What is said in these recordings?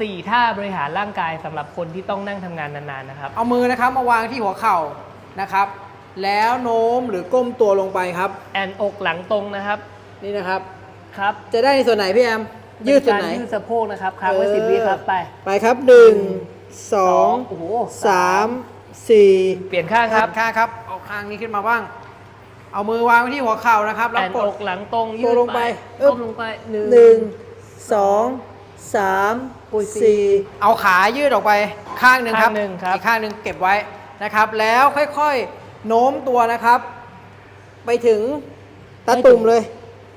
สี่ท่าบริหารร่างกายสำหรับคนที่ต้องนั่งทำงานนานๆนะครับ เอามือนะครับมาวางที่หัวเข่านะครับ แล้วโน้มหรือก้มตัวลงไปครับ แอนอกหลังตรงนะครับนี่นะครับ ครับจะได้ในส่วนไหนพี่แอมยืดส่วนไหน เป็การยืดสะโพกนะครับค้างไว้สิบวิครับไป ไปครับหนึ่งสองโอ้โห สามสี่เปลี่ยนข้างครับข้างครับเอาข้างนี้ขึ้นมาบ้าง เอามือวางไว้ที่หัวเข่านะครับแล้วแอนกอด กหลังตรงยืตัวดลงไปไปอึ๊บ ก้มลงไปหนึ่งหนึ่งสอง สามอุ้ยสี่สี่ เอาขายืดออกไปข้างหนึ่งครับข้างหนึ่งครับ อีกข้างหนึ่งเก็บไว้นะครับ แล้วค่อยๆโน้มตัวนะครับ ไปถึงตาตุ่มเลย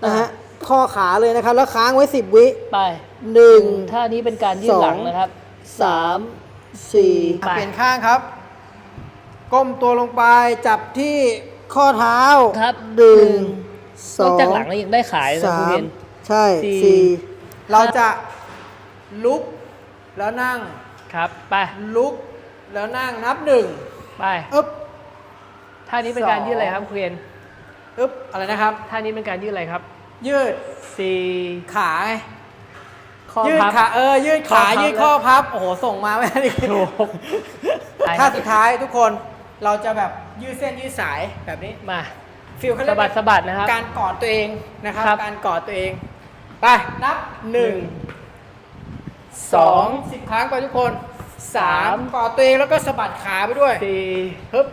นะฮะข้อขาเลยนะครับ แล้วค้างไว้10วิไปหนึ่ง ท่านี้เป็นการยืดหลังนะครับ สามสี่ไป เปลี่ยนข้างครับ ก้มตัวลงไปจับที่ข้อเท้าครับหนึ่งสนออกงจากหลังแล้วยังได้ขายนะสาคุณมเพียน ใช่สี่ สี่เราจะ ลุก แล้วนั่ง ครับ ไป ลุก แล้วนั่งนับหนึ่งไปอึ๊บ ท่านี้เป็นการสองยืดอะไรครับคุณเพียนอึ๊บ อะไรนะครับ ท่านี้เป็นการยืดอะไรครับ ยืดสี่ขาไงข้อยืดพับ ขาเออยืดขาข้อพับยืดข้อพับ โอ้โห ส่งมาไม่ได้โอ้โหไปคท่ารับสุดท้ายทุกคนเราจะแบบยืดเส้นยืดสายแบบนี้มาฟิลเขาเรีสะยกบัว่าดสะบัดนะครับ การกอดตัวเองนะครับ ครับ การกอดตัวเอง ไปนับหนึ่ง สองสิบครั้งไปทุกคนสามกอดตัวเองแล้วก็สะบัดขาไปด้วยสี่ฮึบ